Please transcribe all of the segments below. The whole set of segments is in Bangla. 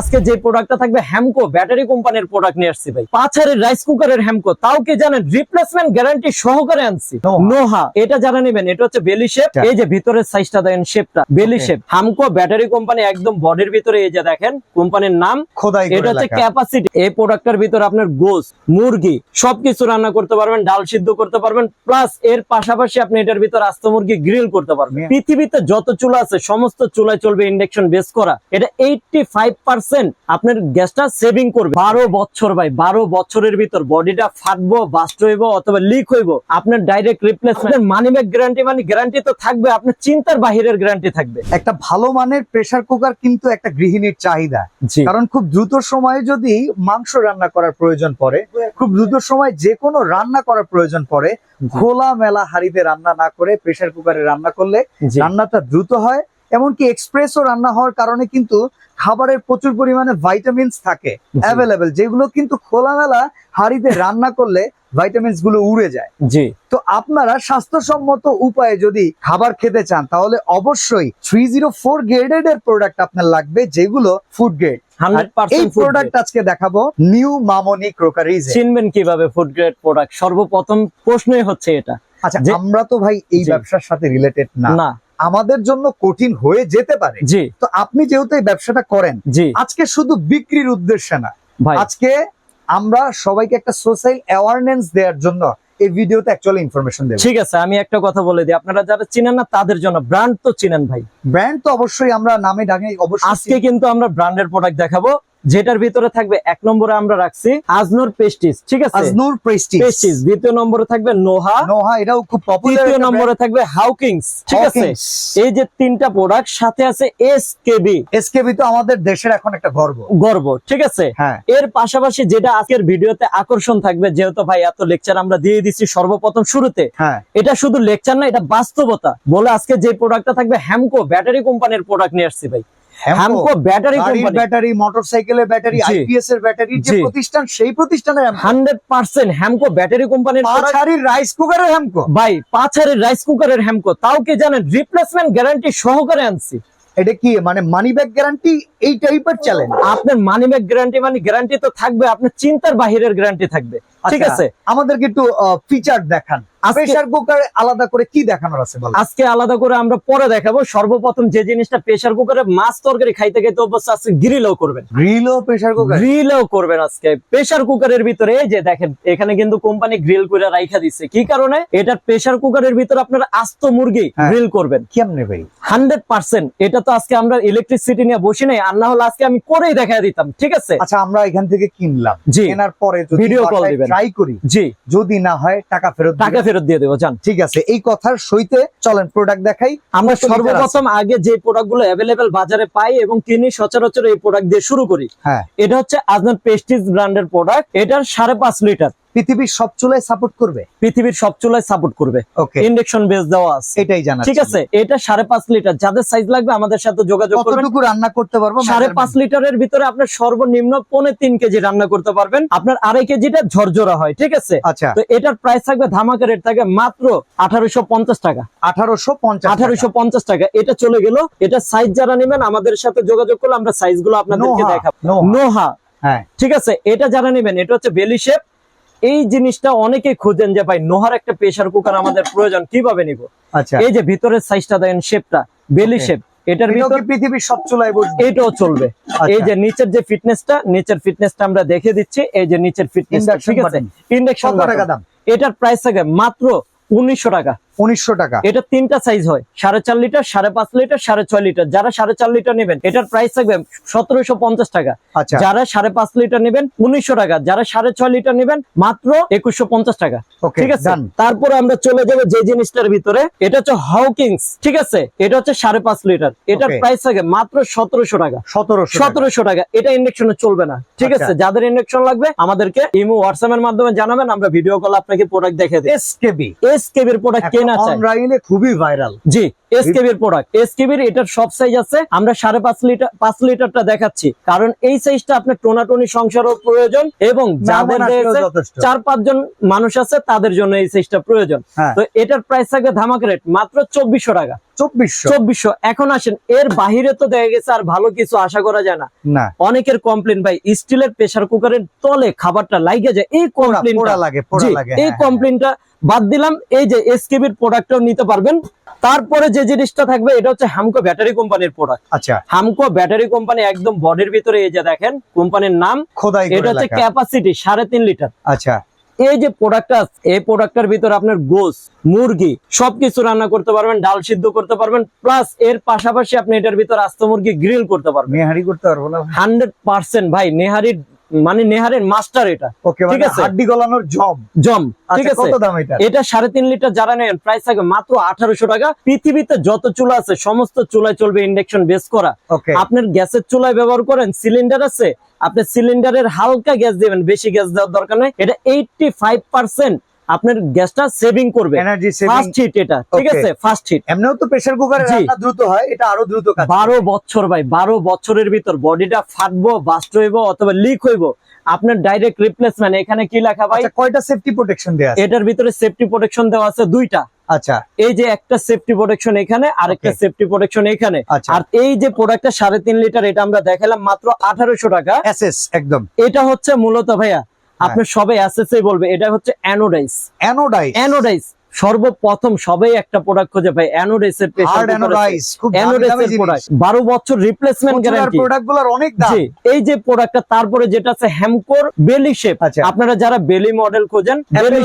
আজকে যে প্রোডাক্টটা থাকবে হ্যামকো ব্যাটারি কোম্পানির প্রোডাক্ট নিয়ে আসছি ভাই। পাঁচ হাজারের রাইস কুকারের হ্যামকো তাও কি জানেন? রিপ্লেসমেন্ট গ্যারান্টি সহকারে আনছি। নোহা। এটা যারা নেবেন এটা হচ্ছে বেলি শেপ আচ্ছা। এই যে ভিতরের সাইজটা দেখেন শেপটা belly shape Hamko battery company একদম বডির ভিতরে এই যে দেখেন কোম্পানির নাম। খোদাই এটা হচ্ছে ক্যাপাসিটি এই প্রোডাক্টের ভিতরে আপনার গোস মুরগি সবকিছু রান্না করতে পারবেন ডাল সিদ্ধ করতে পারবেন প্লাস এর পাশাপাশি আপনি এটার ভিতরে আস্ত মুরগি গ্রিল করতে পারবেন। পৃথিবীতে যত চুলা আছে সমস্ত চুলায় চলবে ইন্ডাকশন বেস করা। এটা এইটটি ফাইভ পার্সেন্ট আপনার গ্যাসটা সেভিং করবে। বারো বছর ভাই বারো বছরের ভিতর বডিটা ফাটবো বাস্ট হইব অথবা লিক হইব আপনার direct replacement money back guarantee মানে গ্যারান্টি তো থাকবে আপনার চিন্তার বাহিরের গ্যারান্টি থাকবে। একটা ভালো মানের প্রেসার কুকার কিন্তু একটা গৃহিণীর চাহিদা। কারণ খুব দ্রুত সময়ে যদি মাংস রান্না করার প্রয়োজন পড়ে খুব দ্রুত সময় যে কোনো রান্না করার প্রয়োজন পড়ে খোলা মেলা হাড়িতে রান্না না করে প্রেসার কুকারে রান্না করলে রান্নাটা দ্রুত হয় এমনকি এক্সপ্রেসও রান্না হওয়ার কারণে কিন্তু খাবারের প্রচুর পরিমাণে ভাইটামিনস থাকে অ্যাভেলেবেল যেগুলো কিন্তু খোলামেলা হাড়িতে রান্না করলে ভাইটামিনসগুলো উড়ে যায়। জি। তো আপনারা স্বাস্থ্যসম্মত উপায়ে যদি খাবার খেতে চান তাহলে অবশ্যই থ্রি জিরো ফোর গ্রেডেড এর প্রোডাক্ট আপনার লাগবে যেগুলো ফুড গ্রেড এই প্রোডাক্ট আজকে দেখাবো নিউ মামনি ক্রোকারিজ চিনবেন কীভাবে ফুড গ্রেড প্রোডাক্ট সর্বপ্রথম প্রশ্নই হচ্ছে এটা। আচ্ছা আমরা তো ভাই এই ব্যবসার সাথে রিলেটেড না। না। আমাদের জন্য কঠিন হয়ে যেতে পারে। জি। তো আপনি যেহেতু এই ব্যবসাটা করেন জি। আজকে শুধু বিক্রির উদ্দেশ্যে না আজকে আমরা সবাইকে একটা সোশ্যাল অ্যাওয়ারনেস দেওয়ার জন্য এই ভিডিওতে অ্যাকচুয়ালি ইনফরমেশন দেব। ঠিক আছে আমি একটা কথা বলে দিই। আপনারা যারা চিনেন না তাদের জন্য ব্র্যান্ড তো চিনেন ভাই। ব্র্যান্ড তো অবশ্যই আমরা নামে ডাকে অবশ্যই আজকে কিন্তু আমরা ব্র্যান্ডের প্রোডাক্ট দেখাবো। যেটার ভিতরে থাকবে এক নম্বরে আমরা রাখছি আজনোর পেস্টিস ঠিক আছে? আজনুর প্রেস্টিজ পেস্টিস দ্বিতীয় নম্বরে থাকবে নোহা নোহা এটাও খুব পপুলার তৃতীয় নম্বরে থাকবে হাউকিংস ঠিক আছে? এই যে তিনটা প্রোডাক্ট সাথে আছে এস কেবি এসকেবি তো আমাদের দেশের এখন একটা গর্ব। গর্ব ঠিক আছে? হ্যাঁ। এর পাশাপাশি যেটা আজকের ভিডিওতে আকর্ষণ থাকবে যেহেতু ভাই এত লেকচার আমরা দিয়ে দিচ্ছি সর্বপ্রথম শুরুতে হ্যাঁ। এটা শুধু লেকচার না এটা বাস্তবতা। বলে আজকে যে প্রোডাক্টটা থাকবে হ্যামকো ব্যাটারি কোম্পানির প্রোডাক্ট নিয়ে আসছি ভাই। হ্যামকো ব্যাটারি কোম্পানি ব্যাটারি মোটরসাইকেলের ব্যাটারি আইপিএস এর ব্যাটারি যে প্রতিষ্ঠান সেই হ্যামকো ব্যাটারি কোম্পানির রাইস কুকারের হ্যামকো ভাই পাঁচ হাজারের রাইস কুকারের হ্যামকো তাও কি জানেন রিপ্লেসমেন্ট গ্যারান্টি সহকারে আনছি। এটা কি মানে মানি ব্যাক গ্যারান্টি এই টাইপের চ্যালেঞ্জ আপনার মানি ব্যাক গ্যারান্টি মানে গ্যারান্টি তো থাকবে আপনার চিন্তার বাহিরের গ্যারান্টি থাকবে। ঠিক আছে। আমাদেরকে একটু ফিচার দেখান। প্রেসার কুকারে আলাদা করে কি দেখানোর আছে আজকে আলাদা করে আমরা পরে দেখাবো। সর্বপ্রথম যে জিনিসটা প্রেসার কুকারে মাছ তরকারি খাইতে খাইতে অবশ্য আজকে গ্রিলও করবেন। গ্রিল ও প্রেসার কুকার গ্রিলও করবেন আজকে। প্রেসার কুকারের ভিতরে যে দেখেন এখানে কিন্তু কোম্পানি গ্রিল করে রাইখা দিচ্ছে কি কারণে? এটা প্রেসার কুকারের ভিতরে আপনারা আস্ত মুরগি হ্যাঁ। গ্রিল করবেন। কেমনে ভাই? হান্ড্রেড পার্সেন্ট এটা তো আজকে আমরা ইলেকট্রিসিটি নিয়ে বসি নাই। আর না হলে আজকে আমি করেই দেখা দিতাম ঠিক আছে? আচ্ছা আমরা এখান থেকে কিনলাম। জি। কেনার পরে ভিডিও call দিবেন। ট্রাই করি। জি। যদি না হয় টাকা ফেরত টাকা ফেরত দিয়ে দেবো জান। ঠিক আছে এই কথার সইতে চলেন প্রোডাক্ট দেখাই। আমরা সর্বপ্রথম আগে যে প্রোডাক্টগুলো অ্যাভেলেবেল বাজারে পাই এবং কিনি সচরাচর এই প্রোডাক্ট দিয়ে শুরু করি। হ্যাঁ। এটা হচ্ছে আজনার পেস্টিজ ব্র্যান্ডের প্রোডাক্ট এটার সাড়ে পাঁচ লিটার। পৃথিবীর সব চুলায় সাপোর্ট করবে? পৃথিবীর সব চুলায় সাপোর্ট করবে। ওকে ইন্ডাকশন বেস দেওয়া আছে। এটাই জানা ঠিক আছে? এটা সাড়ে পাঁচ লিটার। যাদের সাইজ লাগবে আমাদের সাথে যোগাযোগ করবেন। কতটুকু রান্না করতে পারব? সাড়ে পাঁচ লিটারের ভিতরে আপনার সর্বনিম্ন পৌনে তিন কেজি রান্না করতে পারবেন। আপনার আড়াই কেজিটা ঝরঝরা হয় ঠিক আছে? আচ্ছা। তো এটার প্রাইস থাকবে ধামাকা রেট থাকে মাত্র আঠারোশো পঞ্চাশ টাকা। আঠারোশো পঞ্চাশ আঠারোশো পঞ্চাশ টাকা। এটা চলে গেল। এটা সাইজ যারা নেবেন আমাদের সাথে যোগাযোগ করলে আমরা সাইজগুলো আপনাদেরকে দেখাবো। নোহা। হ্যাঁ। ঠিক আছে? এটা যারা নেবেন এটা হচ্ছে বেলি শেপ এই জিনিসটা অনেকে খুঁজেন যে ভাই নোহার একটা প্রেসার কুকার আমাদের প্রয়োজন কীভাবে নিব? আচ্ছা। এই যে ভিতরের সাইজটা দেখেন শেপটা বেলি শেপ এটার ভিতর পৃথিবীর সব চুলায় বসবে? এটাও চলবে। আচ্ছা। এই যে নিচের যে ফিটনেসটা নিচের ফিটনেসটা আমরা দেখে দিচ্ছি। এই যে নিচের ফিটনেস ঠিক আছে। ইন্ডাকশন টাকা দাম? এটার প্রাইস থাকে মাত্র উনিশশো টাকা। উনিশশো টাকা। এটা তিনটা সাইজ হয়। সাড়ে চার লিটার সাড়ে পাঁচ লিটার সাড়ে ছয় লিটার যারা সাড়ে চার লিটার নেবেন এটার প্রাইস থাকবে সতেরোশো পঞ্চাশ টাকা। আচ্ছা। যারা সাড়ে পাঁচ লিটার নেবেন উনিশশো টাকা। যারা সাড়ে ছয় লিটার নেবেন মাত্র একুশশো পঞ্চাশ টাকা। ঠিক আছে? তারপরে আমরা চলে যাব যে জিনিসটার ভিতরে। এটা হচ্ছে হাউকিংস ঠিক আছে? এটা হচ্ছে সাড়ে পাঁচ লিটার এটার প্রাইস থাকে মাত্র সতেরোশো টাকা। সতেরোশো সতেরোশো টাকা। এটা ইন্ডাকশনে চলবে না। ঠিক আচ্ছা। আছে? যাদের ইন্ডাকশন লাগবে আমাদেরকে ইমো হোয়াটসঅ্যাপ এর মাধ্যমে জানাবেন। আমরা ভিডিও কল আপনাকে প্রোডাক্ট দেখে দিই এস কেবি এস কেবির প্রোডাক্ট অনলাইনে খুবই ভাইরাল জি। এসকেবির প্রোডাক্ট এসকেবির এটার সব সাইজ আছে আমরা সাড়ে পাঁচ লিটার পাঁচ লিটারটা দেখাচ্ছি। কারণ এই সাইজটা আপনার টোনাটনি সংসারও প্রয়োজন এবং যাদের চার পাঁচজন মানুষ আছে তাদের জন্য এই সাইজটা প্রয়োজন। হ্যাঁ। তো এটার প্রাইস থাকবে ধামাক রেট মাত্র চব্বিশশো টাকা। চব্বিশশো। এখন আসেন এর বাহিরে তো দেখা গেছে আর ভালো কিছু আশা করা যায় না। অনেকের কমপ্লেন ভাই স্টিলের প্রেসার কুকারের তলে খাবারটা লাগে যায়। এই পোড়া কমপ্লেন পোড়া লাগে পোড়া জি লাগে এই হ্যাঁ, হ্যাঁ। কমপ্লেনটা বাদ দিলাম এই যে এসকেবির প্রোডাক্টটাও নিতে পারবেন। তারপরে যে জিনিসটা থাকবে এটা হচ্ছে হামকো ব্যাটারি কোম্পানির প্রোডাক্ট আচ্ছা। হামকো ব্যাটারি কোম্পানি একদম বডির ভিতরে এই যে দেখেন কোম্পানির নাম খোদাই এটা হচ্ছে ক্যাপাসিটি সাড়ে তিন লিটার আচ্ছা। এই যে প্রোডাক্টটা এই প্রোডাক্টটার ভিতরে আপনার গোস মুরগি সবকিছু রান্না করতে পারবেন ডাল সিদ্ধ করতে পারবেন প্লাস এর পাশাপাশি আপনি এটার ভিতর আস্ত মুরগি গ্রিল করতে পারবেন। মেহারি করতে পারব না। হান্ড্রেড পার্সেন্ট ভাই নেহারির মানে নেহারের মাস্টার এটা। ঠিক মানে আছে। হাড্ডি গলানোর জম। জম ঠিক আচ্ছা আছে? কত দাম এটা? এটা সাড়ে তিন লিটার যারা নেন প্রাইস থাকে মাত্র আঠারোশো টাকা। পৃথিবীতে যত চুলা আছে সমস্ত চুলায় চলবে ইন্ডাকশন বেস করা। আপনার গ্যাসের চুলায় ব্যবহার করেন সিলিন্ডার আছে আপনি সিলিন্ডারের হালকা গ্যাস দিবেন বেশি গ্যাস দেওয়ার দরকার নাই। এটা এইটটি ফাইভ পার্সেন্ট আপনার গ্যাসটা সেভিং করবে। এনার্জি সেভিং ফার্স্ট হিট এটা ঠিক আছে? ফার্স্ট হিট এমনিও তো প্রেসার কুকারে রান্না দ্রুত হয় এটা আরও দ্রুত কাজ বারো বছর ভাই বারো বছরের ভিতর বডিটা ফাটবো বাস্ট হইব অথবা লিক হইব। আপনার ডাইরেক্ট রিপ্লেসমেন্ট এখানে কি লেখা ভাই? আচ্ছা কয়টা সেফটি প্রোটেকশন দেয়া আছে? এটার ভিতরে সেফটি প্রোটেকশন দেওয়া আছে দুইটা। আচ্ছা। এই যে একটা সেফটি প্রোটেকশন এখানে আর একটা সেফটি প্রোটেকশন এখানে। আচ্ছা। আর এই যে প্রোডাক্টটা সাড়ে তিন লিটার এটা আমরা দেখালাম মাত্র আঠারোশো টাকা। এসএস একদম। এটা হচ্ছে মূলত ভাইয়া আপনি সবে এসএসএ বলবে এটা হচ্ছে অ্যানোডাইস অ্যানোডাইজ অ্যানোডাইস সর্বপ্রথম সবাই একটা প্রোডাক্ট খুঁজে দামি অ্যানোডাইস দামি এর প্রোডাক্ট বারো বছর রিপ্লেসমেন্ট গ্যারান্টি প্রোডাক্টগুলোর অনেক দাম। জি এই যে প্রোডাক্টটা তারপরে যেটা আছে হ্যামকোর বেলি শেপ। আপনারা যারা বেলি মডেল খোঁজেন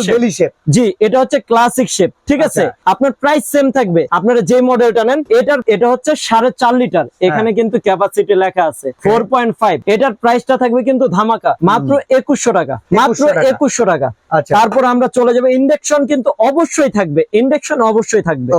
বেলি শেপ জি এটা হচ্ছে ক্লাসিক শেপ ঠিক আছে? আচ্ছা। আপনার প্রাইস সেম থাকবে। আপনারা যে মডেলটা নেন এটার এটা হচ্ছে সাড়ে চার লিটার এখানে হ্যাঁ। কিন্তু ক্যাপাসিটি লেখা আছে। ফোর পয়েন্ট ফাইভ এটার প্রাইসটা থাকবে কিন্তু ধামাকা। মাত্র একুশশো টাকা। মাত্র 2100 টাকা। আচ্ছা। তারপর আমরা চলে যাব। ইন্ডাকশন কিন্তু অবশ্যই থাকবে। ইন্ডাকশন অবশ্যই থাকবে।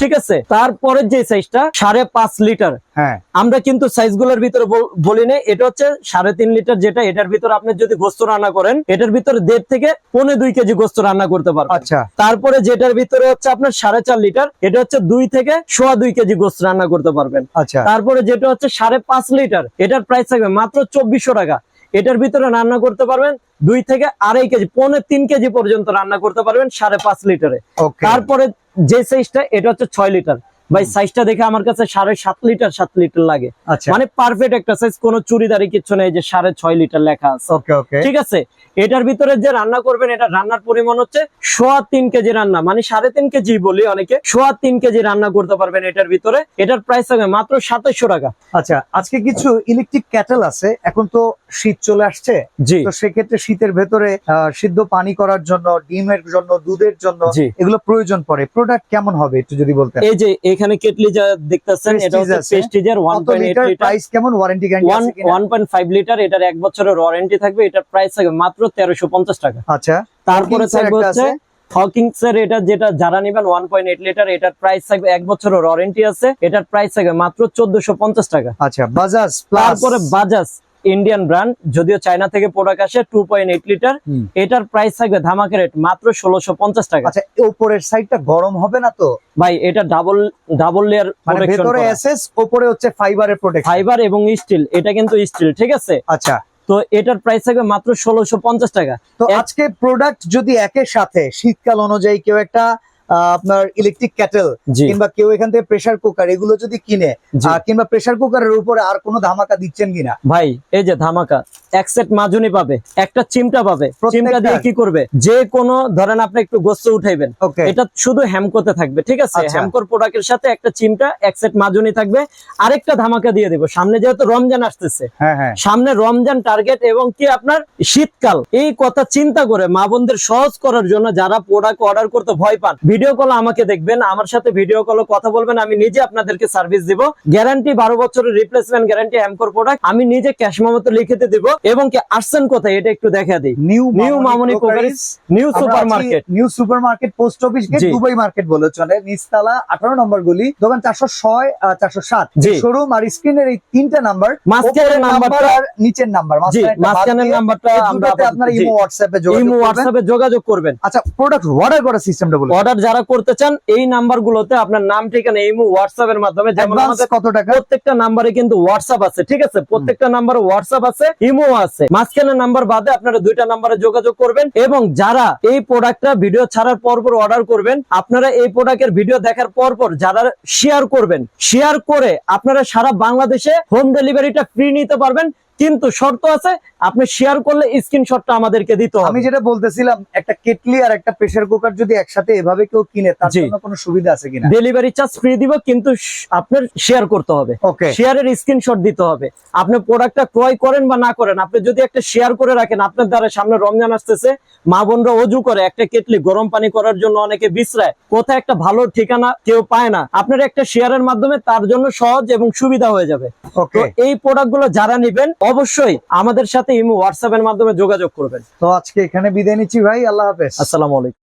ঠিক আছে? তারপরের যে সাইজটা সাড়ে পাঁচ লিটার হ্যাঁ। আমরা কিন্তু সাইজগুলোর ভিতরে বলি না এটা হচ্ছে সাড়ে তিন লিটার যেটা এটার ভিতরে আপনি যদি গোস্ত রান্না করেন এটার ভিতরে দেড় থেকে পৌনে দুই কেজি গোস্ত রান্না করতে পারবেন। আচ্ছা। তারপরে যেটার ভিতরে হচ্ছে আপনার সাড়ে চার লিটার এটা হচ্ছে দুই থেকে সোয়া দুই কেজি গোস্ত রান্না করতে পারবেন। আচ্ছা। তারপরে যেটা হচ্ছে সাড়ে পাঁচ লিটার এটার প্রাইস থাকবে মাত্র চব্বিশশো টাকা। এটার ভিতরে রান্না করতে পারবেন দুই থেকে আড়াই কেজি পৌনে তিন কেজি পর্যন্ত রান্না করতে পারবেন সাড়ে পাঁচ লিটারে। তারপরে যে সাইজটা এটা হচ্ছে ছয় লিটার। ভাই সাইজটা দেখে আমার কাছে সাড়ে সাত লিটার সাত লিটার লাগে। আচ্ছা। মানে পারফেক্ট একটা সাইজ কোনো চুরিদারি কিচ্ছু নেই যে সাড়ে ছয় লিটার লেখা আছে। ঠিক আছে? এটার ভিতরে যে রান্না করবেন এটা রান্নার পরিমাণ হচ্ছে সোয়া তিন কেজি রান্না। মানে সাড়ে তিন কেজি বলি অনেকে সোয়া তিন কেজি রান্না করতে পারবেন এটার ভিতরে। এটার প্রাইস থাকবে মাত্র সাতাইশশো টাকা। আচ্ছা আজকে কিছু ইলেকট্রিক ক্যাটেল আছে এখন তো শীত চলে আসছে। জি। তো সেক্ষেত্রে শীতের ভেতরে সিদ্ধ পানি করার জন্য ডিমের জন্য দুধের জন্য। এগুলো প্রয়োজন পড়ে। প্রোডাক্ট কেমন হবে একটু যদি বলতেন? এই যে এখানে কেটলি যা দেখতেছেন এটা হচ্ছে point eight litre litre price কেমন ওয়ারেন্টি গ্যারান্টি আছে কিনা? ওয়ান পয়েন্ট ফাইভ লিটার এটার এক বছরের ওয়ারেন্টি থাকবে। এটার প্রাইস থাকবে মাত্র তেরোশো টাকা। আচ্ছা। তারপরে থাকবে হচ্ছে হকিংস এর এটা যেটা যারা নিবেন ওয়ান পয়েন্ট এইট লিটার এটার প্রাইস থাকবে এক বছরের ওয়ারেন্টি আছে। এটার প্রাইস থাকবে মাত্র চোদ্দশো পঞ্চাশ টাকা। আচ্ছা বাজাজ তারপরে বাজাজ ইন্ডিয়ান ব্র্যান্ড যদিও চায়না থেকে প্রোডাক্ট আসে টু পয়েন্ট এইট লিটার এটার প্রাইস থাকবে ধামাকে রেট মাত্র ষোলোশো পঞ্চাশ টাকা। আচ্ছা উপরের সাইডটা গরম হবে না তো? ভাই এটা ডাবল ডাবল লেয়ার ভেতরে এসএস উপরে হচ্ছে ফাইবারের প্রোটেকশন ফাইবার এবং স্টিল এটা কিন্তু স্টিল ঠিক আছে? আচ্ছা। তো এটার প্রাইস থাকবে মাত্র ষোলোশো টাকা। তো আজকে প্রোডাক্ট যদি একের সাথে, শীতকাল অনুযায়ী কেউ একটা আপনার ইলেকট্রিক ক্যাটেল কিংবা কেউ এখান থেকে প্রেসার কুকার এগুলো যদি কিনে কিংবা প্রেসার কুকারের উপরে আর কোনো ধামাকা দিচ্ছেন কিনা? ভাই এই যে ধামাকা এক সেট মাজুনি পাবে একটা চিমটা পাবে? চিমটা দিয়ে কি করবে? যে কোনো ধরেন আপনি একটু গোস্ত উঠাইবেন এটা শুধু হ্যামকোতে থাকবে ঠিক আছে? আচ্ছা। হ্যামকোর প্রোডাক্টের সাথে একটা চিমটা এক সেট মাজুনি থাকবে। আরেকটা ধামাকা দিয়ে দেবো সামনে যেহেতু রমজান আসতেছে হ্যাঁ হ্যাঁ। সামনে রমজান টার্গেট এবং কি আপনার? শীতকাল। এই কথা চিন্তা করে মা বোনদের সহজ করার জন্য যারা প্রোডাক্ট অর্ডার করতে ভয় পান ভিডিও কল আমাকে দেখবেন আমার সাথে ভিডিও কলে কথা বলবেন আমি নিজে আপনাদেরকে সার্ভিস দিব। গ্যারান্টি বারো বছরের রিপ্লেসমেন্ট গ্যারান্টি হ্যামকোর প্রোডাক্ট আমি নিজে ক্যাশ মামতো লিখে দিব। এবং কি আসছেন কোথায় এটা একটু দেখা দিই। New new Mamoni কোকারিস new super market new super market post office gate Dubai market বলে চলে। নিচতলা আঠারো নম্বর গলি দোকান চারশো ছয় চারশো সাত। জি। শোরুম আর স্ক্রিনের এই তিনটা নাম্বার মাঝখানের নাম্বারটা আর নিচের নাম্বার মাঝখানের নাম্বারটা আমরা আপনার ইমো হোয়াটসঅ্যাপে যোগাযোগ ইমো হোয়াটসঅ্যাপে যোগাযোগ করবেন। আচ্ছা প্রোডাক্ট অর্ডার করার সিস্টেমটা বলুন। অর্ডার যারা করতে চান এই নাম্বারগুলোতে আপনার নাম ঠিকানা ইমো হোয়াটসঅ্যাপ এর মাধ্যমে যেমন আমাদের কত টাকা? প্রত্যেকটা নাম্বারে কিন্তু হোয়াটসঅ্যাপ আছে ঠিক আছে? প্রত্যেকটা নাম্বারে হোয়াটসঅ্যাপ আছে ইমো আছে। মাঝখানের নাম্বার বাদে আপনারা দুইটা নাম্বারে যোগাযোগ করবেন এবং যারা এই প্রোডাক্টটা ভিডিও ছাড়ার পর পর অর্ডার করবেন আপনারা এই প্রোডাক্টের ভিডিও দেখার পর পর যারা শেয়ার করবেন শেয়ার করে আপনারা সারা বাংলাদেশে হোম ডেলিভারিটা ফ্রি নিতে পারবেন। কিন্তু শর্ত আছে আপনি শেয়ার করলে স্ক্রিনশটটা আমাদেরকে দিতে হবে। আমি যেটা বলতেছিলাম একটা কেটলি আর একটা প্রেসার কুকার যদি একসাথে এভাবে কেউ কিনে তার জন্য কোনো সুবিধা আছে কিনা? ডেলিভারি চার্জ ফ্রি দিব কিন্তু আপনার শেয়ার করতে হবে। ওকে শেয়ারের স্ক্রিনশট দিতে হবে। আপনি প্রোডাক্টটা ক্রয় করেন বা না করেন আপনি যদি একটা শেয়ার করে রাখেন আপনার দ্বারা সামনে রমজান আসতেছে মা বোনরা অজু করে একটা কেটলি গরম পানি করার জন্য অনেকে বিশ্রায় কোথায় একটা ভালো ঠিকানা কেউ পায় না আপনার একটা শেয়ারের মাধ্যমে তার জন্য সহজ এবং সুবিধা হয়ে যাবে। ওকে এই প্রোডাক্টগুলো যারা নিবেন অবশ্যই আমাদের সাথে ইমো হোয়াটসঅ্যাপ এর মাধ্যমে যোগাযোগ করবেন। তো আজকে এখানে বিদায় নিচ্ছি ভাই আল্লাহ হাফেজ। আসসালামু আলাইকুম।